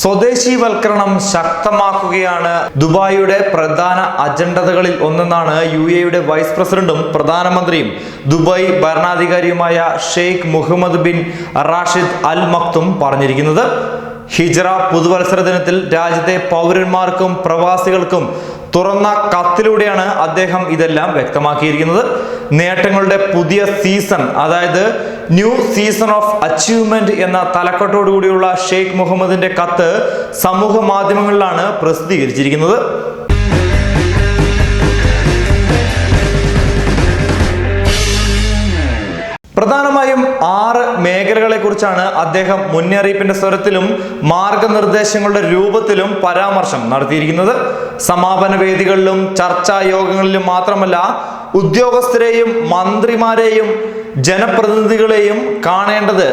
സ്വദേശീവൽക്കരണം ശക്തമാക്കുകയാണ് ദുബായിയുടെ പ്രധാന അജണ്ടതകളിൽ ഒന്നെന്നാണ് യു എയുടെ വൈസ് പ്രസിഡന്റും പ്രധാനമന്ത്രിയും. Dubai ഭരണാധികാരിയുമായ Sheikh Mohammed bin Rashid Al Maktoum പറഞ്ഞിരിക്കുന്നത് ഹിജറ പുതുവത്സര ദിനത്തിൽ രാജ്യത്തെ പൗരന്മാർക്കും പ്രവാസികൾക്കും തുറന്ന കത്തിലൂടെയാണ് അദ്ദേഹം ഇതെല്ലാം വ്യക്തമാക്കിയിരിക്കുന്നത്. നേട്ടങ്ങളുടെ പുതിയ സീസൺ അതായത് ന്യൂ സീസൺ ഓഫ് അച്ചീവ്മെന്റ് എന്ന തലക്കെട്ടോടുകൂടിയുള്ള ഷെയ്ഖ് മുഹമ്മദിന്റെ കത്ത് സമൂഹ മാധ്യമങ്ങളിലാണ് പ്രസിദ്ധീകരിച്ചിരിക്കുന്നത്. പ്രധാനമായും ആറ് മേഖലകളെ കുറിച്ചാണ് അദ്ദേഹം മുന്നറിയിപ്പിന്റെ സ്വരത്തിലും മാർഗനിർദ്ദേശങ്ങളുടെ രൂപത്തിലും പരാമർശം നടത്തിയിരിക്കുന്നത്. സമാപന വേദികളിലും ചർച്ചാ യോഗങ്ങളിലും മാത്രമല്ല ഉദ്യോഗസ്ഥരെയും മന്ത്രിമാരെയും ജനപ്രതിനിധികളെയും കാണേണ്ടത്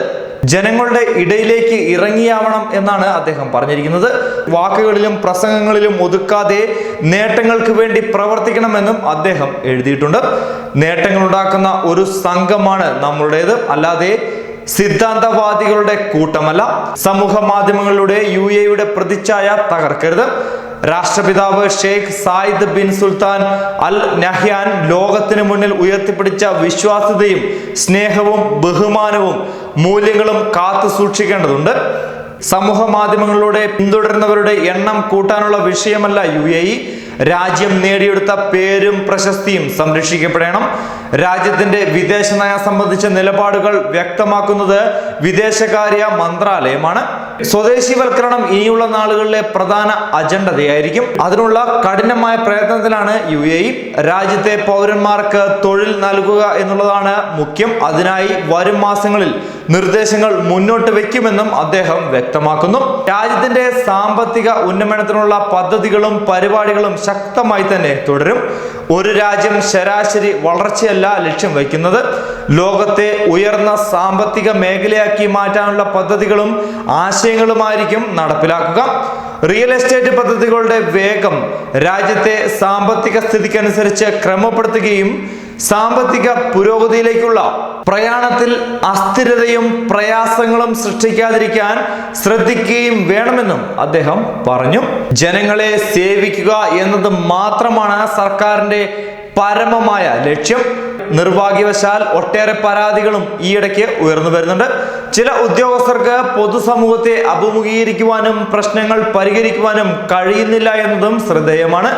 ജനങ്ങളുടെ ഇടയിലേക്ക് ഇറങ്ങിയാവണം എന്നാണ് അദ്ദേഹം പറഞ്ഞിരിക്കുന്നത്. വാക്കുകളിലും പ്രസംഗങ്ങളിലും ഒതുക്കാതെ നേട്ടങ്ങൾക്ക് വേണ്ടി പ്രവർത്തിക്കണമെന്നും അദ്ദേഹം എഴുതിയിട്ടുണ്ട്. നേട്ടങ്ങൾ ഉണ്ടാക്കുന്ന ഒരു സംഘമാണ് നമ്മളുടേത്. അല്ലാതെ സിദ്ധാന്തവാദികളുടെ കൂട്ടമല്ല. സമൂഹ മാധ്യമങ്ങളിലൂടെ യു എയുടെ പ്രതിച്ഛായ തകർക്കരുത്. രാഷ്ട്രപിതാവ് Sheikh Zayed bin Sultan Al Nahyan ലോകത്തിന് മുന്നിൽ ഉയർത്തിപ്പിടിച്ച വിശ്വാസ്യതയും സ്നേഹവും ബഹുമാനവും മൂല്യങ്ങളും കാത്തു സൂക്ഷിക്കേണ്ടതുണ്ട്. സമൂഹ മാധ്യമങ്ങളിലൂടെ പിന്തുടരുന്നവരുടെ എണ്ണം കൂട്ടാനുള്ള വിഷയമല്ല യു എ ഇ. രാജ്യം നേടിയെടുത്ത പേരും പ്രശസ്തിയും സംരക്ഷിക്കപ്പെടണം. രാജ്യത്തിന്റെ വിദേശ നയം സംബന്ധിച്ച നിലപാടുകൾ വ്യക്തമാക്കുന്നത് വിദേശകാര്യ മന്ത്രാലയമാണ്. സ്വദേശിവൽക്കരണം ഇനിയുള്ള നാളുകളിലെ പ്രധാന അജണ്ടതയായിരിക്കും. അതിനുള്ള കഠിനമായ പ്രയത്നത്തിലാണ് യു എ രാജ്യത്തെ പൗരന്മാർക്ക് തൊഴിൽ നൽകുക എന്നുള്ളതാണ് മുഖ്യം. അതിനായി വരും മാസങ്ങളിൽ നിർദ്ദേശങ്ങൾ മുന്നോട്ട് വെക്കുമെന്നും അദ്ദേഹം വ്യക്തമാക്കുന്നു. രാജ്യത്തിന്റെ സാമ്പത്തിക ഉന്നമനത്തിനുള്ള പദ്ധതികളും പരിപാടികളും ശക്തമായി തന്നെ തുടരും. ഒരു രാജ്യം ശരാശരി വളർച്ചയല്ല ലക്ഷ്യം വയ്ക്കുന്നത്. ലോകത്തെ ഉയർന്ന സാമ്പത്തിക മേഖലയാക്കി മാറ്റാനുള്ള പദ്ധതികളും ആശയങ്ങളുമായിരിക്കും നടപ്പിലാക്കുക. റിയൽ എസ്റ്റേറ്റ് പദ്ധതികളുടെ വേഗം രാജ്യത്തെ സാമ്പത്തിക സ്ഥിതിക്കനുസരിച്ച് ക്രമപ്പെടുത്തുകയും സാമ്പത്തിക പുരോഗതിയിലേക്കുള്ള പ്രയാണത്തിൽ അസ്ഥിരതയും പ്രയാസങ്ങളും സൃഷ്ടിക്കാതിരിക്കാൻ ശ്രദ്ധിക്കുകയും വേണമെന്നും അദ്ദേഹം പറഞ്ഞു. ജനങ്ങളെ സേവിക്കുക എന്നത് മാത്രമാണ് സർക്കാരിന്റെ പരമമായ ലക്ഷ്യം. നിർഭാഗ്യവശാൽ ഒട്ടേറെ പരാതികളും ഈയിടയ്ക്ക് ഉയർന്നു വരുന്നുണ്ട്. ചില ഉദ്യോഗസ്ഥർക്ക് പൊതുസമൂഹത്തെ അഭിമുഖീകരിക്കുവാനും പ്രശ്നങ്ങൾ പരിഹരിക്കുവാനും കഴിയുന്നില്ല എന്നതും ശ്രദ്ധേയമാണ്.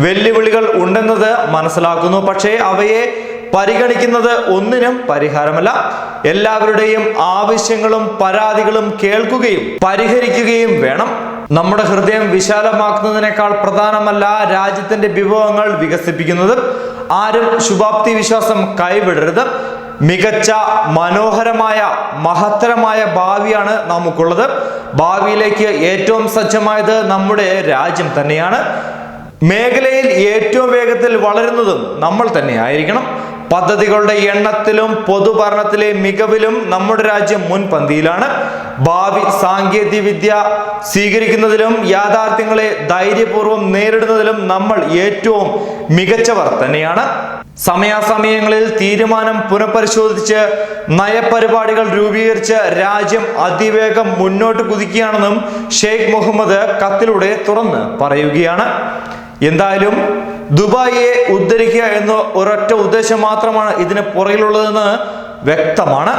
വെല്ലുവിളികൾ ഉണ്ടെന്നത് മനസ്സിലാക്കുന്നു. പക്ഷേ അവയെ പരിഗണിക്കുന്നത് ഒന്നിനും പരിഹാരമല്ല. എല്ലാവരുടെയും ആവശ്യങ്ങളും പരാതികളും കേൾക്കുകയും പരിഹരിക്കുകയും വേണം. നമ്മുടെ ഹൃദയം വിശാലമാക്കുന്നതിനേക്കാൾ പ്രധാനമല്ല രാജ്യത്തിന്റെ വിഭവങ്ങൾ വികസിപ്പിക്കുന്നത്. ആരും ശുഭാപ്തി വിശ്വാസം കൈവിടരുത്. മികച്ച മനോഹരമായ മഹത്തരമായ ഭാവിയാണ് നമുക്കുള്ളത്. ഭാവിയിലേക്ക് ഏറ്റവും സജ്ജമായത് നമ്മുടെ രാജ്യം തന്നെയാണ്. മേഖലയിൽ ഏറ്റവും വേഗത്തിൽ വളരുന്നതും നമ്മൾ തന്നെ ആയിരിക്കണം പദ്ധതികളുടെ എണ്ണത്തിലും പൊതുഭരണത്തിലെ മികവിലും നമ്മുടെ രാജ്യം മുൻപന്തിയിലാണ്. ഭാവി സാങ്കേതിക വിദ്യ സ്വീകരിക്കുന്നതിലും യാഥാർത്ഥ്യങ്ങളെ ധൈര്യപൂർവം നേരിടുന്നതിലും നമ്മൾ ഏറ്റവും മികച്ചവർ തന്നെയാണ്. സമയാസമയങ്ങളിൽ തീരുമാനം പുനഃപരിശോധിച്ച് നയപരിപാടികൾ രൂപീകരിച്ച് രാജ്യം അതിവേഗം മുന്നോട്ട് കുതിക്കുകയാണെന്നും ഷെയ്ഖ് മുഹമ്മദ് കത്തിലൂടെ തുറന്ന് പറയുകയാണ്. എന്തായാലും ദുബായിയെ ഉദ്ധരിക്കുക എന്ന ഒരൊറ്റ ഉദ്ദേശം മാത്രമാണ് ഇതിന് പുറകിലുള്ളതെന്ന് വ്യക്തമാണ്.